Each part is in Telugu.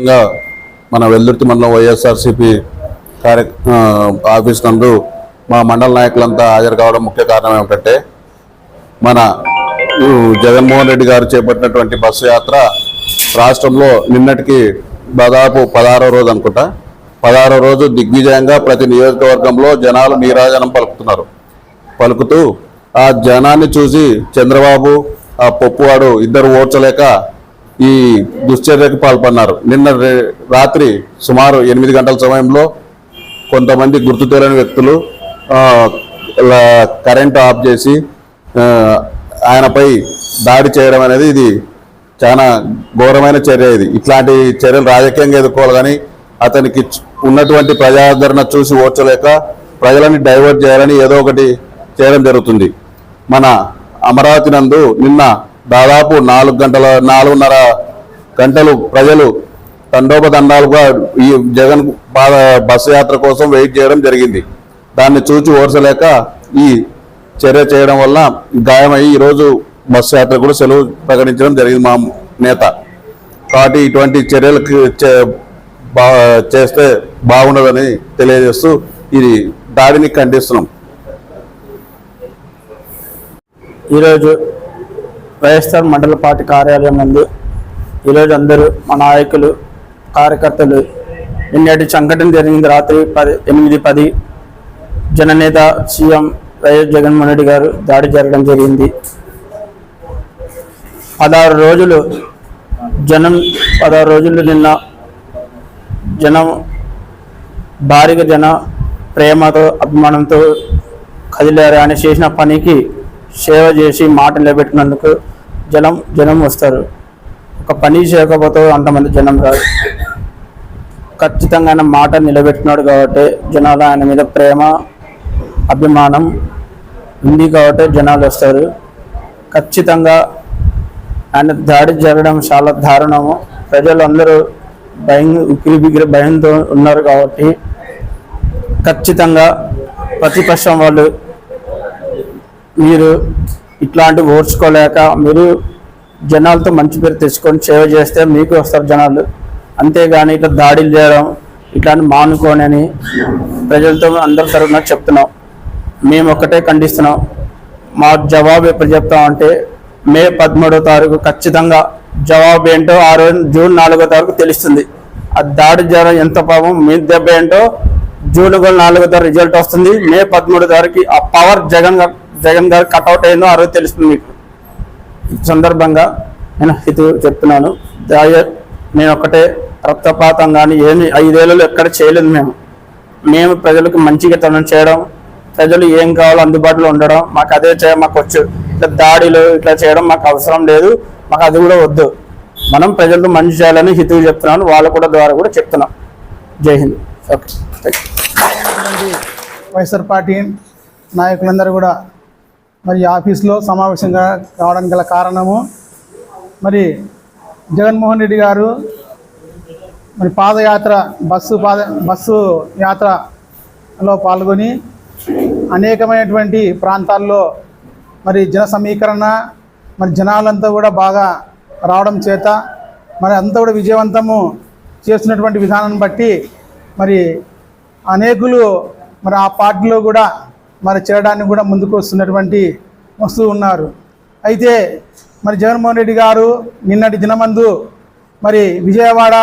ముఖ్యంగా మన వెల్దుర్తి మండలం వైఎస్ఆర్సీపీ కార్య ఆఫీస్ నందు మా మండల నాయకులంతా హాజరు కావడం ముఖ్య కారణం ఏమిటంటే మన జగన్మోహన్ రెడ్డి గారు చేపట్టినటువంటి బస్సు యాత్ర రాష్ట్రంలో నిన్నటికి దాదాపు పదహారో రోజు అనుకుంటా పదహారో రోజు దిగ్విజయంగా ప్రతి నియోజకవర్గంలో జనాలు నీరాజనం పలుకుతున్నారు. పలుకుతూ ఆ జనాన్ని చూసి చంద్రబాబు ఆ పొప్పువాడు ఇద్దరు ఓడ్చలేక ఈ దుశ్చర్యకు పాల్పన్నారు నిన్న రే- రాత్రి సుమారు ఎనిమిది గంటల సమయంలో కొంతమంది గుర్తు తెలియని వ్యక్తులు ఆ, కరెంటు ఆఫ్ చేసి ఆయనపై దాడి చేయడం అనేది ఇది చాలా ఘోరమైన చర్య ఇది. ఇట్లాంటి చర్యలు రాజకీయంగా ఎదుర్కోవాలి కానీ అతనికి ఉన్నటువంటి ప్రజాదరణ చూసి ఓర్చలేక ప్రజలని డైవర్ట్ చేయాలని ఏదో ఒకటి చేయడం జరుగుతుంది. మన అమరావతి నందు నిన్న దాదాపు నాలుగు గంటల నాలుగున్నర గంటలు ప్రజలు తండోపదండాలుగా ఈ జగన్ పాద బస్సు యాత్ర కోసం వెయిట్ చేయడం జరిగింది. దాన్ని చూచి ఓర్చలేక ఈ చర్య చేయడం వల్ల గాయమై ఈరోజు బస్సు యాత్ర కూడా సెలవు ప్రకటించడం జరిగింది మా నేత. కాబట్టి ఇటువంటి చర్యలకు చే- బా చేస్తే బాగుండదని తెలియజేస్తూ ఇది దాడిని ఖండిస్తున్నాం. ఈరోజు వైఎస్ఆర్ మండల పార్టీ కార్యాలయం నందు ఈరోజు అందరూ మా నాయకులు కార్యకర్తలు నిన్నటి సంఘటన జరిగింది రాత్రి పది ఎనిమిది పది. జననేత సీఎం వైఎస్ జగన్మోహన్ రెడ్డి గారు దాడి జరగడం జరిగింది. పదహారు రోజులు జనం పదహారు రోజులు నిన్న జనం భారీగా జన ప్రేమతో అభిమానంతో కదిలారు. ఆయన చేసిన పనికి సేవ చేసి మాట నిలబెట్టినందుకు జనం జనం వస్తారు. ఒక పని చేయకపోతే అంతమంది జనం రాదు ఖచ్చితంగా ఆయన మాట నిలబెట్టినాడు కాబట్టి జనాలు ఆయన మీద ప్రేమ అభిమానం ఉంది కాబట్టి జనాలు వస్తారు. ఖచ్చితంగా ఆయన దాడి జరగడం చాలా దారుణము. ప్రజలు అందరూ భయం ఉక్కిరి బిగిరి భయంతో ఉన్నారు కాబట్టి ఖచ్చితంగా ప్రతిపక్షం వాళ్ళు మీరు ఇట్లాంటి ఓర్చుకోలేక మీరు జనాలతో మంచి పేరు తెచ్చుకొని సేవ చేస్తే మీకు వస్తారు జనాలు. అంతేగాని ఇట్లా దాడులు చేయడం ఇట్లాంటి మానుకోని అని ప్రజలతో అందరి తరఫున చెప్తున్నాం. మేము ఒక్కటే ఖండిస్తున్నాం. మా జవాబు ఎప్పుడు చెప్తామంటే మే పదమూడో తారీఖు ఖచ్చితంగా జవాబు ఏంటో ఆ రోజు జూన్ నాలుగో తారీఖు తెలుస్తుంది. ఆ దాడి జ్వరం ఎంత పాపం మీ దెబ్బ ఏంటో జూన్ నాలుగో తారీఖు రిజల్ట్ వస్తుంది. మే పదమూడో తారీఖు ఆ పవర్ జగన్ గారు జగన్ గారు కట్అవుట్ అయిందో ఆ రోజు తెలుస్తుంది మీకు. ఈ సందర్భంగా నేను ఇది చెప్తున్నాను. నేను ఒక్కటే రక్తపాతం కానీ ఏమి ఐదేళ్ళలో ఎక్కడ చేయలేదు మేము. మేము ప్రజలకు మంచిగా తనం చేయడం ప్రజలు ఏం కావాలో అందుబాటులో ఉండడం మాకు అదే చేయ మాకు వచ్చు. ఇట్లా దాడిలు ఇట్లా చేయడం మాకు అవసరం లేదు. మాకు అది కూడా వద్దు. మనం ప్రజలకు మంచి చేయాలని హితువు చెప్తున్నాను. వాళ్ళ కూడా ద్వారా కూడా చెప్తున్నాం. జై హింద్. ఓకే. వైఎస్ఆర్ పార్టీ నాయకులందరూ కూడా మరి ఆఫీస్లో సమావేశంగా కావడానికి గల కారణము మరి జగన్మోహన్ రెడ్డి గారు మరి పాదయాత్ర బస్సు పాద బస్సు యాత్రలో పాల్గొని అనేకమైనటువంటి ప్రాంతాల్లో మరి జన సమీకరణ మరి జనాలంతా కూడా బాగా రావడం చేత మరి అంతా కూడా విజయవంతము చేస్తున్నటువంటి విధానాన్ని బట్టి మరి అనేకులు మరి ఆ పార్టీలో కూడా మరి చేరడానికి కూడా ముందుకు వస్తున్నటువంటి వస్తూ ఉన్నారు. అయితే మరి జగన్మోహన్ రెడ్డి గారు నిన్నటి దినమందు మరి విజయవాడ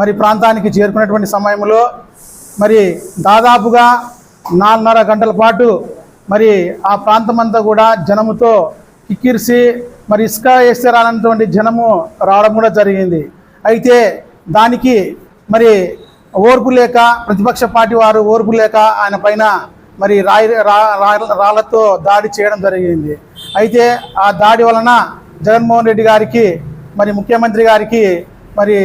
మరి ప్రాంతానికి చేరుకున్నటువంటి సమయంలో మరి దాదాపుగా నాలుగున్నర గంటల పాటు మరి ఆ ప్రాంతమంతా కూడా జనముతో కిక్కిరిసి మరి ఇసుక వేస్తే రానటువంటి జనము రావడం కూడా జరిగింది. అయితే దానికి మరి ఓర్పు లేక ప్రతిపక్ష పార్టీ వారు ఓర్పు లేక ఆయన పైన మరి రాయి రా- రాళ్ళతో దాడి చేయడం జరిగింది. అయితే ఆ దాడి వలన జగన్మోహన్ రెడ్డి గారికి మరి ముఖ్యమంత్రి గారికి మరి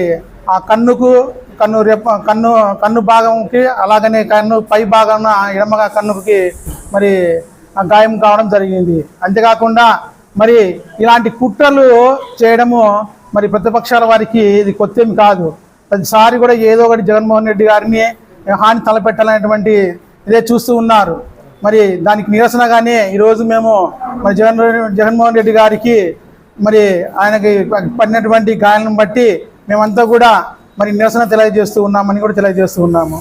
ఆ కన్నుకు కన్ను రెప్ప కన్ను కన్ను భాగంకి అలాగనే కన్ను పై భాగం ఎడమ కన్నుకి మరి గాయం కావడం జరిగింది. అంతేకాకుండా మరి ఇలాంటి కుట్రలు చేయడము మరి ప్రతిపక్షాల వారికి ఇది కొత్తేమి కాదు. ప్రతిసారి కూడా ఏదో ఒకటి జగన్మోహన్ రెడ్డి గారిని హాని తలపెట్టాలనేటువంటి ఇదే చూస్తూ ఉన్నారు. మరి దానికి నిరసనగానే ఈరోజు మేము మరి జగన్ జగన్మోహన్ రెడ్డి గారికి మరి ఆయనకి పడినటువంటి గాయాలను బట్టి మేమంతా కూడా మరి నిరసన తెలియజేస్తూ ఉన్నామని కూడా తెలియజేస్తూ ఉన్నాము.